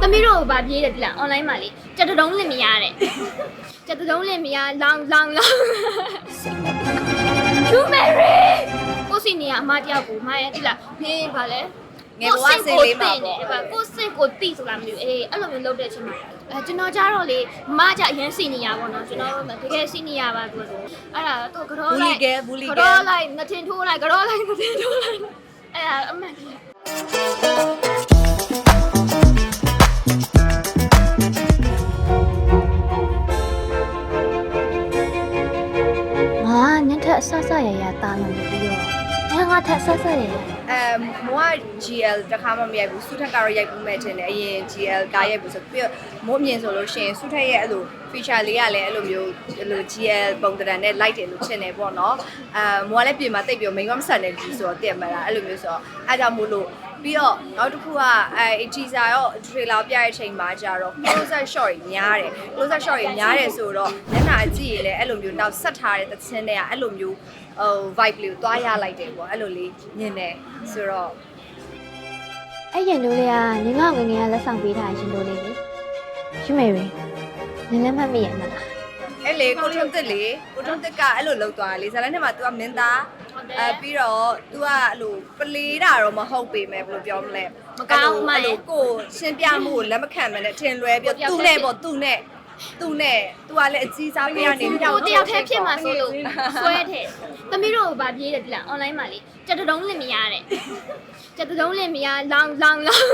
သမီးတို့ကဗာပြေးတယ်ဒီလား online မှာလေကြက်တုံးလင်မရတဲ့ကြက်တုံးလင်မရလောင်လောင်လောင်သူမဲရီကိုစီနေရအမတယောက်ကိုမရဲ့ဒီလားဟင်းဗာလဲငယ်ဘဝစင်လေးမှာပေါ့ဗာကိုစင်ကိုတိဆိုလားမသိဘူးအေးအဲ့လိုမျိုးလုပ်တဲ့အချိန်မှာအဲကျွန်တော်ကြတော့လေမကြအရင်စီနေရပါတော့ကျွန်တော်တကယ်စီနေရပါဆိုတော့အဲ့ဒါတော့ကတော့ဘူလီကဲဘူလီကကဲတော့လိုက်မထင်ထိုးလိုက်ကတော့လိုက်မထင်ထိုးလိုက်အဲ့ဒါအမှန်ကြီး ဆရရတာလို့ပြီးတော့ငါငါထက်ဆဆရရအဲမိုးက GL တခါမှမရိုက်ဘူးစုထက်ကတော့ရိုက်ဘူးမဲ့တင်တယ်အရင် GL ကားရိုက်ဘူးဆိုပြီးတော့မိုးအမြင်ဆိုလို့ရှိရင်စုထက်ရဲ့အဲ့လို feature လေးကလည်းအဲ့လိုမျိုးအဲ့လို GL ပုံတံနဲ့ light တယ်လို့ချင်တယ်ပေါ့နော်အဲမိုးကလည်းပြင်မှာတိတ်ပြီးမိန်ကမဆန်တဲ့ကြီးဆိုတော့တင်မလားအဲ့လိုမျိုးဆိုတော့အားကြောင့်မို့လို့ ပြီးတော့နောက်တစ်ခုကအဲ teaser ရော trailer ပြတဲ့အချိန်မှာကျတော့ close up shot ကြီးများတယ် close up shot ကြီးများတယ်ဆိုတော့မျက်နှာကြည့်ရင်လည်းအဲ့လိုမျိုးနောက်ဆက်ထားတဲ့သချင်းတွေကအဲ့လိုမျိုးဟို vibe လေးကိုတွားရလိုက်တယ်ပေါ့အဲ့လိုလေးမြင်တယ်ဆိုတော့အဲ့ရင်တို့လေးကနင်ကငငယ်ကလက်ဆောင်ပေးထားရှင်တို့လေးလေယူမေရီနင်လည်းမှတ်မိရမလားအဲ့လေကိုထွန်းတစ်လေကိုထွန်းတစ်ကအဲ့လိုလောက်သွားတယ်လေဇာတ်လမ်းထဲမှာ तू ကမင်းသား အဲပြီးတော့ तू ကအဲ့လိုပလေးတာတော့မဟုတ်ပေမဲ့ဘယ်လိုပြောမလဲအဲ့လိုကိုရှင်းပြမှုကိုလက်မခံမနဲ့ထင်လွဲပြီးသူ့နဲ့ပေါ့သူ့နဲ့သူ့နဲ့ तू ကလည်းအကြီးစားပေးရနေဟိုတယောက်တည်းဖြစ်မှာဆိုလို့ဆွဲတဲ့သမီးတို့ကဗာပြေးတယ်ဒီလား online မှာလေကြက်တုံးလင်မရတဲ့ကြက်တုံးလင်မရလောင်လောင်လောင်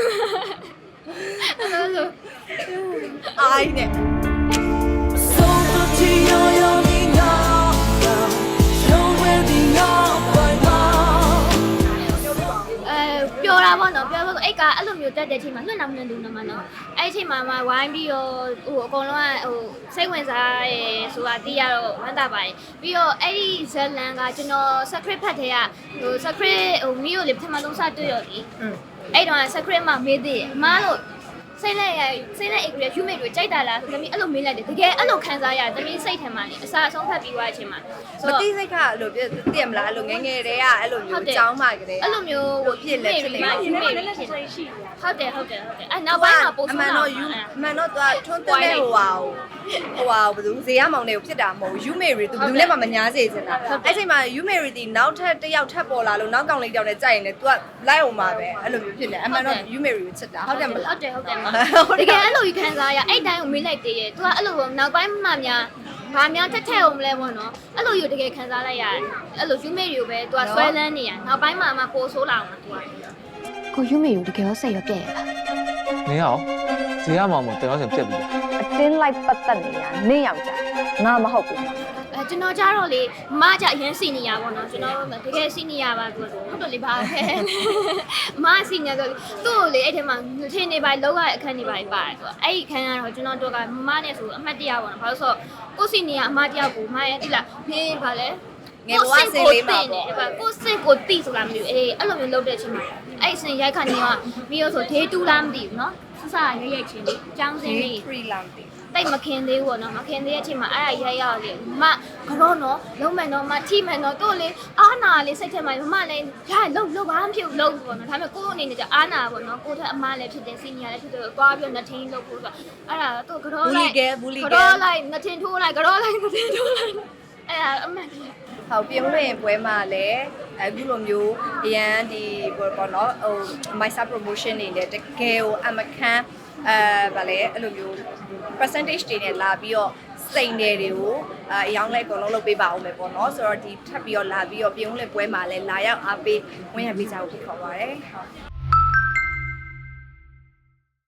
အဲ့လိုဆိုအိုင်းနဲ့အဲ အဲ့ကအဲ့လိုမျိုးတက်တဲ့အချိန်မှာလွတ်နာမနေဘူးနော်မနော်အဲ့အချိန်မှာမှဝိုင်းပြီးတော့ဟိုအကုန်လုံးကဟိုစိတ်ဝင်စားရဲဆိုတာသိရတော့ဝမ်းသာပါတယ်ပြီးတော့အဲ့ဒီဇလန်ကကျွန်တော် secret ဖတ်တဲ့ကဟို secret ဟိုမိကိုလေပထမဆုံးစတွေ့ရလေอืมအဲ့တော့ secret မှာမေးသေးတယ်အမားလို့ စိတ်လက်ရစိတ်လက်အိတ်ကလေးယူမိတ်တွေကြိုက်တာလားသမီးအဲ့လိုမေးလိုက်တယ်တကယ်အဲ့လိုခံစားရသမီးစိတ်ထဲမှာနေအစာအဆုံးဖတ်ပြီးသွားအချိန်မှာမတိစိတ်ကအဲ့လိုပြတည်မလားအဲ့လိုငငယ်တည်းကအဲ့လိုမျိုးចောင်းပါကလေးအဲ့လိုမျိုးဟိုဖြစ်လက်ဖြစ်နေယူမိတ်ဖြစ်နေဟုတ်တယ်ဟုတ်တယ်ဟုတ်တယ်အဲ့နောက်ပိုင်းမှာပို့ဆုံးတာအမှန်တော့ယူအမှန်တော့သူကထွန်းသွင်းတဲ့ဟိုဟာကိုဟိုဟာဘယ်သူဇေယမောင်လေးကိုဖြစ်တာမဟုတ်ယူမေရီသူဘယ်သူနဲ့မှမညာစေချင်တာအဲ့ချိန်မှာယူမေရီဒီနောက်ထပ်တစ်ယောက်ထပ်ပေါ်လာလို့နောက်ကောင်လေးတစ်ယောက်နဲ့ကြိုက်ရင်လည်း तू ကလိုက်အောင်ပါပဲအဲ့လိုမျိုးဖြစ်နေအမှန်တော့ယူမေရီကိုချစ်တာဟုတ်တယ်မလားဟုတ်တယ်ဟုတ်တယ်တကယ်အဲ့လိုကြီးခံစားရအဲ့တိုင်းကိုမေးလိုက်သေးရဲ့ तू ကအဲ့လိုနောက်ပိုင်းမှများဘာများထက်ထက်အောင်မလဲပေါ့နော်အဲ့လိုယူတကယ်ခံစားလိုက်ရတယ်အဲ့လို humate တွေကိုပဲ तू ကဆွဲလန်းနေရနောက်ပိုင်းမှာမှပို့ဆိုးလာအောင် तू က ကိုယူမေယူတကယ်ရောစိတ်ရောပြည့်ရလား နေအောင်ဇေယျမောင်မတင်တော့ဆင်ပြက်ပြီ အတင်းလိုက်ပတ်သက်နေတာနေယောက်ျားငါမဟုတ်ဘူး အဲ ကျွန်တော်ကြတော့လေမကြအရင်စီနီယာပေါ့နော်ကျွန်တော်တကယ်စီနီယာပါဆိုတော့ဟုတ်တယ်လေဘာပဲမစီနီယာဆိုသူ့ကိုလေအဲ့ထဲမှာထင်းနေပါလောက်ရအခန်းနေပါပါတယ်ဆိုတော့အဲ့ဒီအခန်းကတော့ကျွန်တော်တို့ကမမနဲ့ဆိုအမှတ်တရပေါ့နော်ဘာလို့ဆိုတော့ကိုစီနီယာအမတယောက်ကိုမရဲ့တိလားဟင်းဗာလဲငယ်ဘဝစင်လေးမှာပေါ့အဲ့ကိုစင်ကိုတိဆိုလားမသိဘူးအေးအဲ့လိုမျိုးလုပ်တဲ့အချိန်မှာအဲ့စင်ရိုက်ခါနေကပြီးတော့ဆိုဒေးတူလားမသိဘူးနော် ဆဆရိုက်ရိုက်ချင်းလေးចောင်းစင်းလေး free လောင်တီတိတ်မခင်သေးဘူးပေါ့နော်မခင်သေးတဲ့အချိန်မှာအဲ့ဒါရိုက်ရလေမကတော့နော်လုံးမယ်နော်မထိမယ်နော်တို့လေအာနာလေးစိတ်ထဲမှာမမလည်းရလုံးလုံးဘာမှမဖြစ်ဘူးလုံးပေါ့နော်ဒါပေမဲ့ကိုယ့်အနေနဲ့ကျအာနာပေါ့နော်ကိုယ့်ထက်အမလည်းဖြစ်တယ်စီနီယာလည်းဖြစ်တယ်သွားပြီးတော့နှထင်းလုပ်ဖို့ဆိုအဲ့ဒါတို့ကတော့ဘူလီလိုက်ကဲဘူလီကကဲတော့လိုက်နှထင်းထိုးလိုက်ကတော့လိုက်နှထင်းထိုးလိုက် အဲ့ဒါအမှန်ကြီးဟောပြုံးလွင်ပွဲမှာလည်းအခုလိုမျိုးအရန်ဒီဘောပေါ့နော်ဟို mysa promotion နေနဲ့တကယ်ကိုအမခန်းအဲဗာလဲအဲ့လိုမျိုး percentage တွေနဲ့လာပြီးတော့စိန်တယ်တွေကိုအအယောင်းလဲအကုန်လုံးလုပ်ပေးပါအောင်မယ်ပေါ့နော်ဆိုတော့ဒီထပ်ပြီးတော့လာပြီးတော့ပြုံးလွင်ပွဲမှာလည်းလာရောက်အားပေးဝင်ရပေးကြဖို့ဖိတ်ခေါ်ပါရစေဟုတ်